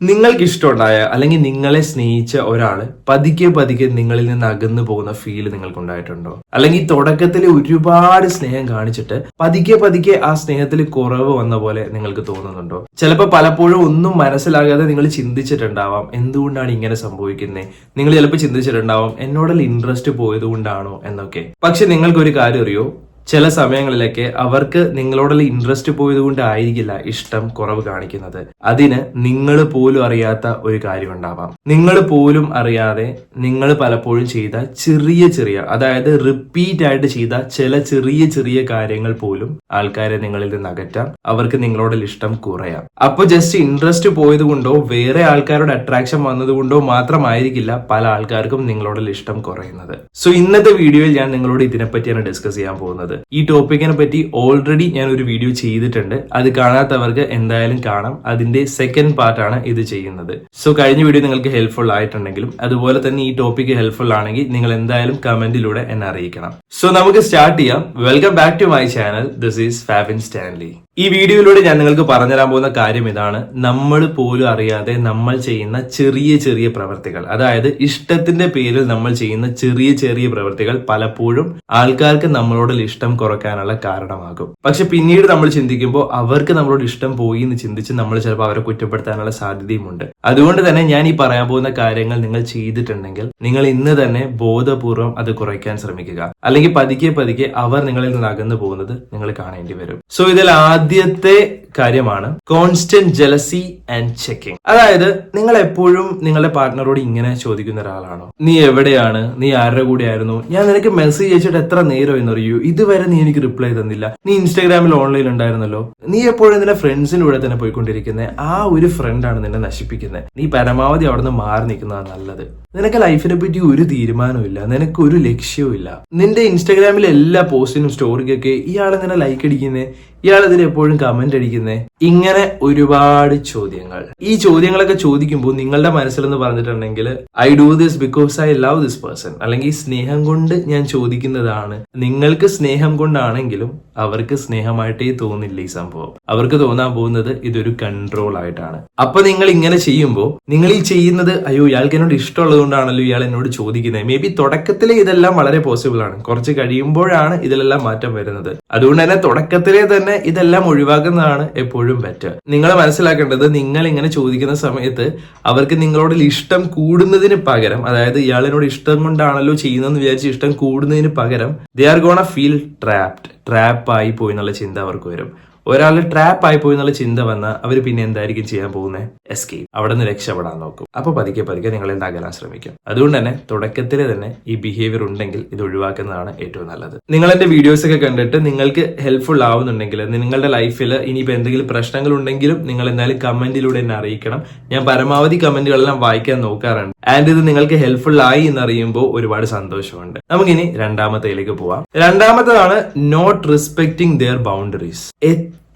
നിങ്ങൾക്ക് ഇഷ്ടമുണ്ടായ അല്ലെങ്കിൽ നിങ്ങളെ സ്നേഹിച്ച ഒരാൾ പതുക്കെ പതുക്കെ നിങ്ങളിൽ നിന്ന് അകന്നു പോകുന്ന ഫീൽ നിങ്ങൾക്ക് ഉണ്ടായിട്ടുണ്ടോ അല്ലെങ്കിൽ തുടക്കത്തിൽ ഒരുപാട് സ്നേഹം കാണിച്ചിട്ട് പതുക്കെ പതുക്കെ ആ സ്നേഹത്തിൽ കുറവ് വന്ന പോലെ നിങ്ങൾക്ക് തോന്നുന്നുണ്ടോ? ചിലപ്പോൾ പലപ്പോഴും ഒന്നും മനസ്സിലാകാതെ നിങ്ങൾ ചിന്തിച്ചിട്ടുണ്ടാവാം എന്തുകൊണ്ടാണ് ഇങ്ങനെ സംഭവിക്കുന്നത് നിങ്ങൾ ചിലപ്പോൾ ചിന്തിച്ചിട്ടുണ്ടാവാം എന്നോടുള്ള ഇൻട്രസ്റ്റ് പോയത് കൊണ്ടാണോ എന്നൊക്കെ. പക്ഷെ നിങ്ങൾക്കൊരു കാര്യം അറിയോ? ചില സമയങ്ങളിലൊക്കെ അവർക്ക് നിങ്ങളോടുള്ള ഇൻട്രസ്റ്റ് പോയത് കൊണ്ടായിരിക്കില്ല ഇഷ്ടം കുറവ് കാണിക്കുന്നത്. അതിന് നിങ്ങൾ പോലും അറിയാത്ത ഒരു കാര്യം ഉണ്ടാവാം. നിങ്ങൾ പോലും അറിയാതെ നിങ്ങൾ പലപ്പോഴും ചെയ്ത ചെറിയ ചെറിയ അതായത് റിപ്പീറ്റ് ആയിട്ട് ചെയ്ത ചില ചെറിയ ചെറിയ കാര്യങ്ങൾ പോലും ആൾക്കാരെ നിങ്ങളിൽ നിന്ന് അകറ്റാം. അവർക്ക് നിങ്ങളോടുള്ള ഇഷ്ടം കുറയാം. അപ്പൊ ജസ്റ്റ് ഇൻട്രസ്റ്റ് പോയത് കൊണ്ടോ വേറെ ആൾക്കാരുടെ അട്രാക്ഷൻ വന്നതുകൊണ്ടോ മാത്രമായിരിക്കില്ല പല ആൾക്കാർക്കും നിങ്ങളോടുള്ള ഇഷ്ടം കുറയുന്നത്. സോ ഇന്നത്തെ വീഡിയോയിൽ ഞാൻ നിങ്ങളോട് ഇതിനെപ്പറ്റിയാണ് ഡിസ്കസ് ചെയ്യാൻ പോകുന്നത്. ഈ ടോപ്പിക്കിനെ പറ്റി ഓൾറെഡി ഞാൻ ഒരു വീഡിയോ ചെയ്തിട്ടുണ്ട്. അത് കാണാത്തവർക്ക് എന്തായാലും കാണാം. അതിന്റെ സെക്കൻഡ് പാർട്ടാണ് ഇത് ചെയ്യുന്നത്. സോ കഴിഞ്ഞ വീഡിയോ നിങ്ങൾക്ക് ഹെൽപ്ഫുൾ ആയിട്ടുണ്ടെങ്കിലും അതുപോലെ തന്നെ ഈ ടോപ്പിക്ക് ഹെൽപ്ഫുൾ ആണെങ്കിൽ നിങ്ങൾ എന്തായാലും കമന്റിലൂടെ എന്നെ അറിയിക്കണം. സോ നമുക്ക് സ്റ്റാർട്ട് ചെയ്യാം. Welcome back to my channel this is Fabin Stanley ഈ വീഡിയോയിലൂടെ ഞാൻ നിങ്ങൾക്ക് പറഞ്ഞു പറഞ്ഞുതരാൻ പോകുന്ന കാര്യം ഇതാണ്. നമ്മൾ പോലും അറിയാതെ നമ്മൾ ചെയ്യുന്ന ചെറിയ ചെറിയ പ്രവർത്തികൾ. അതായത് ഇഷ്ടത്തിന്റെ പേരിൽ നമ്മൾ ചെയ്യുന്ന ചെറിയ ചെറിയ പ്രവർത്തികൾ പലപ്പോഴും ആൾക്കാർക്ക് നമ്മളോടുള്ള ഇഷ്ടം കുറയ്ക്കാനുള്ള കാരണമാകും. പക്ഷെ പിന്നീട് നമ്മൾ ചിന്തിക്കുമ്പോൾ അവർക്ക് നമ്മളോട് ഇഷ്ടം പോയി എന്ന് ചിന്തിച്ച് നമ്മൾ ചിലപ്പോൾ അവരെ കുറ്റപ്പെടുത്താനുള്ള സാധ്യതയുമുണ്ട്. അതുകൊണ്ട് തന്നെ ഞാൻ ഈ പറയാൻ പോകുന്ന കാര്യങ്ങൾ നിങ്ങൾ ചെയ്തിട്ടുണ്ടെങ്കിൽ നിങ്ങൾ ഇന്ന് തന്നെ ബോധപൂർവം അത് കുറയ്ക്കാൻ ശ്രമിക്കുക. അല്ലെങ്കിൽ പതുക്കെ പതുക്കെ അവർ നിങ്ങളിൽ നിന്ന് അകന്നു പോകുന്നത് നിങ്ങൾ കാണേണ്ടി വരും. സോ ഇതിൽ ആദ്യത്തെ കാര്യമാണ് കോൺസ്റ്റന്റ് ജലസി ആൻഡ് ചെക്കിംഗ് അതായത് നിങ്ങൾ എപ്പോഴും നിങ്ങളുടെ പാർട്ട്ണറോട് ഇങ്ങനെ ചോദിക്കുന്ന ഒരാളാണോ? നീ എവിടെയാണ്? നീ ആരുടെ കൂടെ ആയിരുന്നു ഞാൻ നിനക്ക് മെസ്സേജ് അയച്ചിട്ട് എത്ര നേരം എന്നറിയൂ ഇതുവരെ നീ എനിക്ക് റിപ്ലൈ തന്നില്ല. നീ ഇൻസ്റ്റാഗ്രാമിൽ ഓൺലൈൻ ഉണ്ടായിരുന്നല്ലോ. നീ എപ്പോഴും നിന്റെ ഫ്രണ്ട്സിന്റെ കൂടെ തന്നെ പോയിക്കൊണ്ടിരിക്കുന്നത് ആ ഒരു ഫ്രണ്ടാണ് നിന്നെ നശിപ്പിക്കുന്നത് നീ പരമാവധി അവിടെ നിന്ന് മാറി നിൽക്കുന്നതാണ് നല്ലത്. നിനക്ക് ലൈഫിനെ പറ്റി ഒരു തീരുമാനവും നിനക്ക് ഒരു ലക്ഷ്യവും ഇല്ല നിന്റെ ഇൻസ്റ്റാഗ്രാമിലെ എല്ലാ പോസ്റ്റിനും സ്റ്റോറിക്കൊക്കെ ഇയാളെ നിന്നെ ലൈക്ക് അടിക്കുന്നേ? ഇയാൾ ഇതിന് എപ്പോഴും കമന്റ് അടിക്കുന്നേ? ഇങ്ങനെ ഒരുപാട് ചോദ്യങ്ങൾ. ഈ ചോദ്യങ്ങളൊക്കെ ചോദിക്കുമ്പോൾ നിങ്ങളുടെ മനസ്സിലെന്ന് പറഞ്ഞിട്ടുണ്ടെങ്കിൽ I do this because I love this person അല്ലെങ്കിൽ സ്നേഹം കൊണ്ട് ഞാൻ ചോദിക്കുന്നതാണ്. നിങ്ങൾക്ക് സ്നേഹം കൊണ്ടാണെങ്കിലും അവർക്ക് സ്നേഹമായിട്ടേ തോന്നില്ല ഈ സംഭവം. അവർക്ക് തോന്നാൻ പോകുന്നത് ഇതൊരു കൺട്രോൾ ആയിട്ടാണ്. അപ്പൊ നിങ്ങൾ ഇങ്ങനെ ചെയ്യുമ്പോൾ നിങ്ങൾ ഈ ചെയ്യുന്നത് അയ്യോ ഇയാൾക്ക് എന്നോട് ഇഷ്ടമുള്ളത് കൊണ്ടാണല്ലോ ഇയാൾ എന്നോട് ചോദിക്കുന്നത്? മേ ബി തുടക്കത്തിലെ ഇതെല്ലാം വളരെ പോസിബിൾ ആണ്. കുറച്ച് കഴിയുമ്പോഴാണ് ഇതിലെല്ലാം മാറ്റം വരുന്നത്. അതുകൊണ്ട് തന്നെ തുടക്കത്തിലെ തന്നെ ഇതെല്ലാം ഒഴിവാക്കുന്നതാണ് എപ്പോഴും ബെറ്റർ നിങ്ങൾ മനസ്സിലാക്കേണ്ടത് നിങ്ങൾ ഇങ്ങനെ ചോദിക്കുന്ന സമയത്ത് അവർക്ക് നിങ്ങളോട് ഇഷ്ടം കൂടുന്നതിന് പകരം അതായത് ഇയാളിനോട് ഇഷ്ടം കൊണ്ടാണല്ലോ ചെയ്യുന്നതെന്ന് വിചാരിച്ച് ഇഷ്ടം കൂടുന്നതിന് പകരം they are gonna feel trapped trap ആയി പോയി എന്നുള്ള ചിന്ത അവർക്ക് വരും. ഒരാൾ ട്രാപ്പ് ആയി പോയി എന്നുള്ള ചിന്ത വന്നാൽ അവർ പിന്നെ എന്തായിരിക്കും ചെയ്യാൻ പോകുന്നത് എസ്കേപ്പ് അവിടെ നിന്ന് രക്ഷപ്പെടാൻ നോക്കും. അപ്പൊ പതുക്കെ പതുക്കെ നിങ്ങൾ എന്താ ശ്രമിക്കും. അതുകൊണ്ട് തന്നെ തുടക്കത്തിൽ തന്നെ ഈ ബിഹേവിയർ ഉണ്ടെങ്കിൽ ഇത് ഒഴിവാക്കുന്നതാണ് ഏറ്റവും നല്ലത്. നിങ്ങൾ എന്റെ വീഡിയോസ് ഒക്കെ കണ്ടിട്ട് നിങ്ങൾക്ക് ഹെൽപ്ഫുൾ ആവുന്നുണ്ടെങ്കിൽ നിങ്ങളുടെ ലൈഫിൽ ഇനിയിപ്പോൾ എന്തെങ്കിലും പ്രശ്നങ്ങൾ ഉണ്ടെങ്കിലും നിങ്ങൾ എന്തായാലും കമന്റിലൂടെ എന്നെ അറിയിക്കണം. ഞാൻ പരമാവധി കമന്റുകളെല്ലാം വായിക്കാൻ നോക്കാറുണ്ട്. ആൻഡ് ഇത് നിങ്ങൾക്ക് ഹെൽപ്ഫുൾ ആയി എന്ന് അറിയുമ്പോൾ ഒരുപാട് സന്തോഷമുണ്ട്. നമുക്കിനി രണ്ടാമത്തേലേക്ക് പോവാം. രണ്ടാമത്തേതാണ് നോട്ട് റെസ്പെക്ടിങ് ദെയർ ബൗണ്ടറീസ്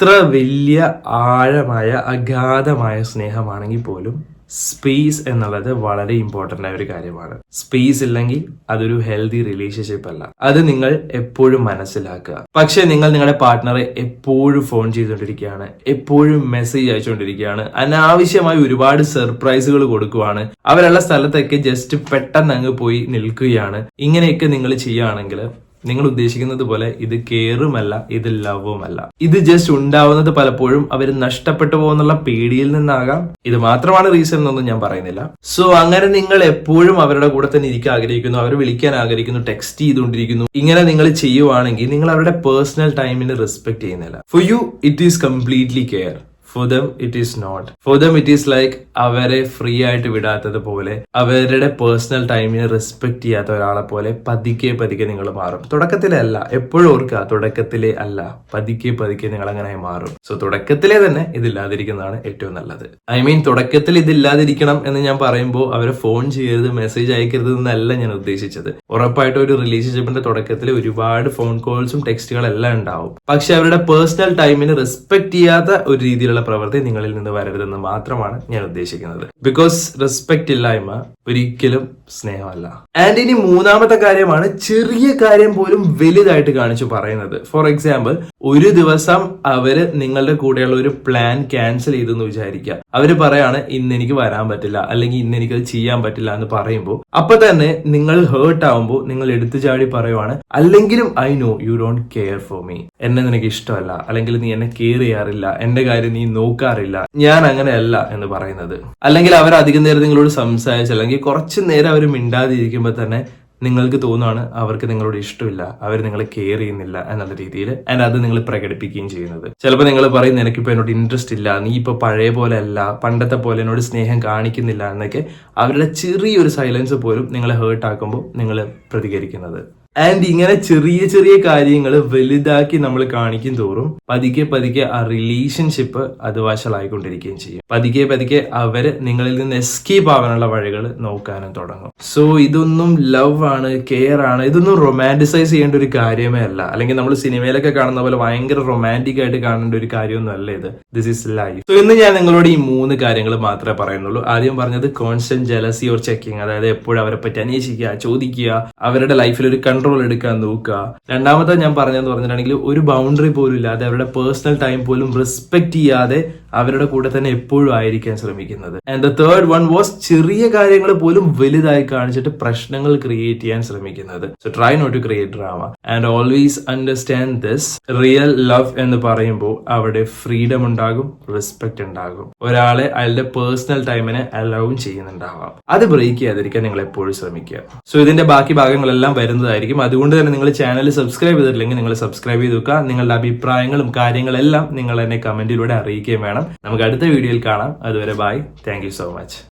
എത്ര വലിയ ആഴമായ അഗാധമായ സ്നേഹമാണെങ്കിൽ പോലും സ്പേസ് എന്നുള്ളത് വളരെ ഇമ്പോർട്ടന്റ് ആയ ഒരു കാര്യമാണ്. സ്പേസ് ഇല്ലെങ്കിൽ അതൊരു ഹെൽത്തി റിലേഷൻഷിപ്പ് അല്ല. അത് നിങ്ങൾ എപ്പോഴും മനസ്സിലാക്കുക. പക്ഷെ നിങ്ങൾ നിങ്ങളുടെ പാർട്ട്ണറെ എപ്പോഴും ഫോൺ ചെയ്തുകൊണ്ടിരിക്കുകയാണ് എപ്പോഴും മെസ്സേജ് അയച്ചുകൊണ്ടിരിക്കുകയാണ് അനാവശ്യമായി ഒരുപാട് സർപ്രൈസുകൾ കൊടുക്കുവാണ്. അവരുള്ള സ്ഥലത്തൊക്കെ ജസ്റ്റ് പെട്ടെന്ന് അങ്ങ് പോയി നിൽക്കുകയാണ്. ഇങ്ങനെയൊക്കെ നിങ്ങൾ ചെയ്യുകയാണെങ്കിൽ നിങ്ങൾ ഉദ്ദേശിക്കുന്നത് പോലെ ഇത് കെയറുമല്ല ഇത് ലവുമല്ല. ഇത് ജസ്റ്റ് ഉണ്ടാവുന്നത് പലപ്പോഴും അവർ നഷ്ടപ്പെട്ടു പോകുന്നുള്ള പേടിയിൽ നിന്നാകാം. ഇത് മാത്രമാണ് റീസൺ എന്നൊന്നും ഞാൻ പറയുന്നില്ല. സോ അങ്ങനെ നിങ്ങൾ എപ്പോഴും അവരുടെ കൂടെ തന്നെ ഇരിക്കാൻ ആഗ്രഹിക്കുന്നു അവരെ വിളിക്കാൻ ആഗ്രഹിക്കുന്നു ടെക്സ്റ്റ് ചെയ്തുകൊണ്ടിരിക്കുന്നു. ഇങ്ങനെ നിങ്ങൾ ചെയ്യുവാണെങ്കിൽ നിങ്ങൾ അവരുടെ പേഴ്സണൽ ടൈമിന് റെസ്പെക്ട് ചെയ്യുന്നില്ല. For you it is completely care for them it is not for them it is like അവരെ ഫ്രീ ആയിട്ട് വിടാത്തത് പോലെ അവരുടെ പേഴ്സണൽ ടൈമിനെ റെസ്പെക്ട് ചെയ്യാത്ത ഒരാളെ പോലെ പതുക്കെ പതുക്കെ നിങ്ങൾ മാറും. തുടക്കത്തിലെ അല്ല എപ്പോഴും ഓർക്കുക തുടക്കത്തിലെ അല്ല പതുക്കെ പതുക്കെ നിങ്ങൾ അങ്ങനെ മാറും. സോ തുടക്കത്തിലെ തന്നെ ഇതില്ലാതിരിക്കുന്നതാണ് ഏറ്റവും നല്ലത്. ഐ മീൻ തുടക്കത്തിൽ ഇതില്ലാതിരിക്കണം എന്ന് ഞാൻ പറയുമ്പോൾ അവരെ ഫോൺ ചെയ്യരുത് മെസ്സേജ് അയക്കരുത് എന്നല്ല ഞാൻ ഉദ്ദേശിച്ചത്. ഉറപ്പായിട്ടും ഒരു റിലേഷൻഷിപ്പിന്റെ തുടക്കത്തിൽ ഒരുപാട് ഫോൺ കോൾസും ടെക്സ്റ്റുകളും എല്ലാം ഉണ്ടാവും. പക്ഷെ അവരുടെ പേഴ്സണൽ ടൈമിന് റെസ്പെക്ട് ചെയ്യാത്ത ഒരു രീതിയിലുള്ള പ്രവൃത്തി നിങ്ങളിൽ നിന്ന് വരരുതെന്ന് മാത്രമാണ് ഞാൻ ഉദ്ദേശിക്കുന്നത്. ബിക്കോസ് റെസ്പെക്ട് ഇല്ലായ്മ ഒരിക്കലും സ്നേഹമല്ല. ആൻഡ് ഇനി മൂന്നാമത്തെ കാര്യമാണ് ചെറിയ കാര്യം പോലും വലുതായിട്ട് കാണിച്ചു പറയുന്നത്. ഫോർ എക്സാമ്പിൾ ഒരു ദിവസം അവർ നിങ്ങളുടെ കൂടെയുള്ള ഒരു പ്ലാൻ ക്യാൻസൽ ചെയ്തു എന്ന് വിചാരിക്കുക. അവർ പറയാണ് ഇന്ന് എനിക്ക് വരാൻ പറ്റില്ല അല്ലെങ്കിൽ ഇന്ന് എനിക്ക് അത് ചെയ്യാൻ പറ്റില്ല എന്ന് പറയുമ്പോൾ അപ്പൊ തന്നെ നിങ്ങൾ ഹേർട്ട് ആവുമ്പോൾ നിങ്ങൾ എടുത്തു ചാടി പറയുവാണ് അല്ലെങ്കിലും I know you don't care for me എന്നെ നിനക്ക് ഇഷ്ടമല്ല അല്ലെങ്കിൽ നീ എന്നെ കെയർ ചെയ്യാറില്ല എന്റെ കാര്യം നീ നോക്കാറില്ല. ഞാൻ അങ്ങനെയല്ല എന്ന് പറയുന്നത്. അല്ലെങ്കിൽ അവർ അധികം നേരം നിങ്ങളോട് സംസാരിച്ച് അല്ലെങ്കിൽ കുറച്ച് നേരം അവർ മിണ്ടാതിരിക്കുമ്പോൾ തന്നെ നിങ്ങൾക്ക് തോന്നുവാണ് അവർക്ക് നിങ്ങളോട് ഇഷ്ടമില്ല. അവർ നിങ്ങളെ കെയർ ചെയ്യുന്നില്ല എന്നുള്ള രീതിയിൽ ആൻഡ് അത് നിങ്ങൾ പ്രകടിപ്പിക്കുകയും ചെയ്യുന്നത്. ചിലപ്പോൾ നിങ്ങൾ പറയും നിനക്കിപ്പോൾ എന്നോട് ഇൻട്രസ്റ്റ് ഇല്ല. നീ ഇപ്പോൾ പഴയ പോലെ അല്ല പണ്ടത്തെ പോലെ എന്നോട് സ്നേഹം കാണിക്കുന്നില്ല. എന്നൊക്കെ അവരുടെ ചെറിയൊരു സൈലൻസ് പോലും നിങ്ങളെ ഹേർട്ട് ആക്കുമ്പോൾ നിങ്ങൾ പ്രതികരിക്കുന്നത്. ആൻഡ് ഇങ്ങനെ ചെറിയ ചെറിയ കാര്യങ്ങൾ വലുതാക്കി നമ്മൾ കാണിക്കും തോറും പതുക്കെ പതുക്കെ ആ റിലേഷൻഷിപ്പ് അത് വഷളായിക്കൊണ്ടിരിക്കുകയും ചെയ്യും. പതുക്കെ പതുക്കെ അവർ നിങ്ങളിൽ നിന്ന് എസ്കേപ്പ് ആവാനുള്ള വഴികൾ നോക്കാനും തുടങ്ങും. സോ ഇതൊന്നും ലവ് ആണ് കെയർ ആണ് ഇതൊന്നും റൊമാന്റിസൈസ് ചെയ്യേണ്ട ഒരു കാര്യമേ അല്ല. അല്ലെങ്കിൽ നമ്മൾ സിനിമയിലൊക്കെ കാണുന്ന പോലെ ഭയങ്കര റൊമാന്റിക് ആയിട്ട് കാണേണ്ട ഒരു കാര്യമൊന്നും അല്ല ഇത്. ദിസ് ഇസ് ലൈഫ് സോ ഇന്ന് ഞാൻ നിങ്ങളോട് ഈ മൂന്ന് കാര്യങ്ങൾ മാത്രമേ പറയുന്നുള്ളൂ. ആദ്യം പറഞ്ഞത് കോൺസ്റ്റന്റ് ജലസി ഓർ ചെക്കിങ് അതായത് എപ്പോഴും അവരെ പറ്റി അന്വേഷിക്കുക ചോദിക്കുക അവരുടെ ലൈഫിൽ ഒരു കൺട്രോൾ എടുക്കാൻ നോക്കുക. രണ്ടാമത്തെ ഞാൻ പറഞ്ഞതെന്ന് പറഞ്ഞിട്ടുണ്ടെങ്കിൽ ഒരു ബൗണ്ടറി പോലും ഇല്ലാതെ അവരുടെ പേഴ്സണൽ ടൈം പോലും റെസ്പെക്ട് ചെയ്യാതെ അവരുടെ കൂടെ തന്നെ എപ്പോഴും ആയിരിക്കാൻ ശ്രമിക്കുന്നത്. And the third one was ചെറിയ കാര്യങ്ങൾ പോലും വലുതായി കാണിച്ചിട്ട് പ്രശ്നങ്ങൾ ക്രിയേറ്റ് ചെയ്യാൻ ശ്രമിക്കുന്നത്. So try not to create drama and always understand this real love എന്ന് പറയുമ്പോൾ അവിടെ ഫ്രീഡം ഉണ്ടാകും റെസ്പെക്ട് ഉണ്ടാകും. ഒരാളെ അയാളുടെ പേഴ്സണൽ ടൈമിനെ അലൗവും ചെയ്യുന്നുണ്ടാവാം. അത് ബ്രേക്ക് ചെയ്യാതിരിക്കാൻ നിങ്ങൾ എപ്പോഴും ശ്രമിക്കുക. സോ ഇതിന്റെ ബാക്കി ഭാഗങ്ങളെല്ലാം വരുന്നതായിരിക്കും. അതുകൊണ്ട് തന്നെ നിങ്ങൾ ചാനൽ സബ്സ്ക്രൈബ് ചെയ്തിട്ടില്ലെങ്കിൽ നിങ്ങൾ സബ്സ്ക്രൈബ് ചെയ്ത് വെക്കുക. നിങ്ങളുടെ അഭിപ്രായങ്ങളും കാര്യങ്ങളെല്ലാം നിങ്ങൾ എന്നെ കമന്റിലൂടെ അറിയിക്കുകയും വേണം. നമുക്ക് അടുത്ത വീഡിയോയിൽ കാണാം. അതുവരെ ബൈ താങ്ക് സോ മച്ച്